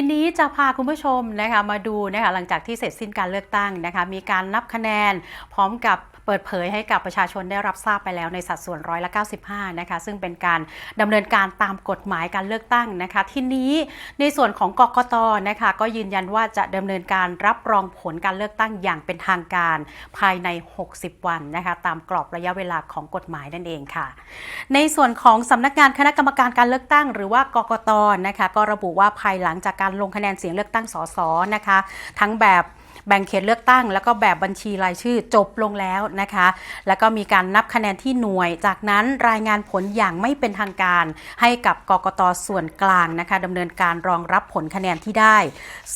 ทีนี้จะพาคุณผู้ชมนะคะมาดูนะคะหลังจากที่เสร็จสิ้นการเลือกตั้งนะคะมีการนับคะแนนพร้อมกับ เปิดเผยให้กับประชาชนได้รับทราบไปแล้วในสัดส่วนร้อยละ95 นะคะ ซึ่งเป็นการดำเนินการตามกฎหมายการเลือกตั้งนะคะ ที่นี้ในส่วนของกกตนะคะ ก็ยืนยันว่าจะดำเนินการรับรองผลการเลือกตั้งอย่างเป็นทางการภายใน 60 วันนะคะ ตามกรอบระยะเวลาของกฎหมายนั่นเองค่ะ ในส่วนของสำนักงานคณะกรรมการการเลือกตั้ง หรือว่ากกตนะคะ ก็ระบุว่าภายหลังจากการลงคะแนนเสียงเลือกตั้งสสนะคะ ทั้งแบบ แบ่งเขตเลือกตั้ง แล้วก็แบบบัญชีรายชื่อจบลงแล้วนะคะ แล้วก็มีการนับคะแนนที่หน่วย จากนั้นรายงานผลอย่างไม่เป็นทางการ ให้กับกกตส่วนกลางนะคะดำเนินการรองรับผลคะแนนที่ได้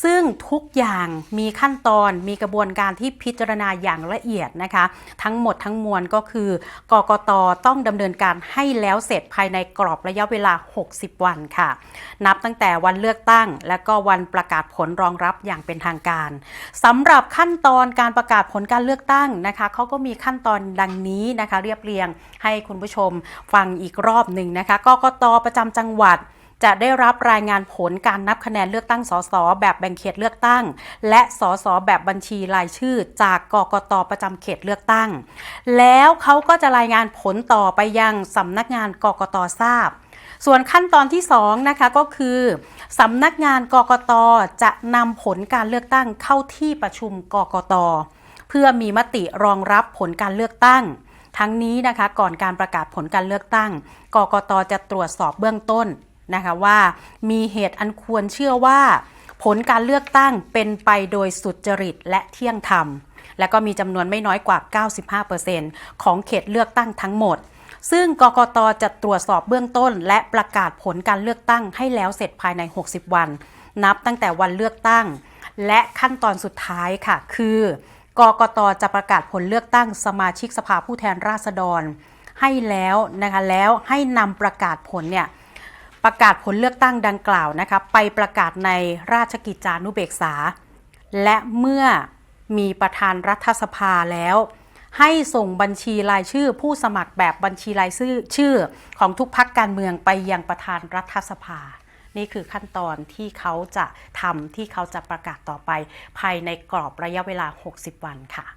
ซึ่งทุกอย่างมีขั้นตอนมีกระบวนการที่พิจารณาอย่างละเอียดนะคะ ทั้งหมดทั้งมวลก็คือกกตต้องดำเนินการให้แล้วเสร็จภายในกรอบระยะเวลา 60 วันค่ะ นับตั้งแต่วันเลือกตั้ง และก็วันประกาศผลรองรับอย่างเป็นทางการสำำหรับขั้นตอนการประกาศผลการเลือกตั้งนะคะเขาก็มีขั้นตอนดังนี้นะคะ เรียบเรียงให้คุณผู้ชมฟังอีกรอบหนึ่งนะคะกกตประจำจังหวัดจะได้รับรายงานผลการนับคะแนนเลือกตั้งสสแบบแบ่งเขตเลือกตั้ง และสสแบบบัญชีรายชื่อ จากกกตประจำเขตเลือกตั้ง แล้วเขาก็จะรายงานผลต่อไปยังสำนักงานกกตทราบ ส่วนขั้นตอนที่2นะคะก็คือสำนักงานกกตจะนำผลการเลือกตั้งเข้าที่ประชุมกกตเพื่อมีมติรองรับผลการเลือกตั้ง ทั้งนี้นะคะก่อนการประกาศผลการเลือกตั้งกกตจะตรวจสอบเบื้องต้นนะคะว่ามีเหตุอันควรเชื่อว่า ผลการเลือกตั้งเป็นไปโดยสุจริตและเที่ยงธรรม และก็มีจำนวนไม่น้อยกว่า 95%ของเขตเลือกตั้งทั้งหมด ซึ่งกกตจะตรวจสอบเบื้องต้น และประกาศผลการเลือกตั้งให้แล้วเสร็จภายใน 60 วัน นับตั้งแต่วันเลือกตั้ง และขั้นตอนสุดท้ายค่ะ คือกกตจะประกาศผลเลือกตั้งสมาชิกสภาผู้แทนราษฎร ให้แล้วนะคะแล้วให้นำประกาศผลเนี่ยประกาศผลเลือกตั้งดังกล่าวนะคะไปประกาศในราชกิจจานุเบกษา และเมื่อมีประธานรัฐสภาแล้ว ให้ส่งบัญชีรายชื่อ ผู้สมัครแบบบัญชีรายชื่อชื่อของทุกพักการเมืองไปยังประธานรัฐสภา นี่คือขั้นตอนที่เขาจะทำที่เขาจะประกาศต่อไป ภายในกรอบระยะเวลา 60 วันค่ะ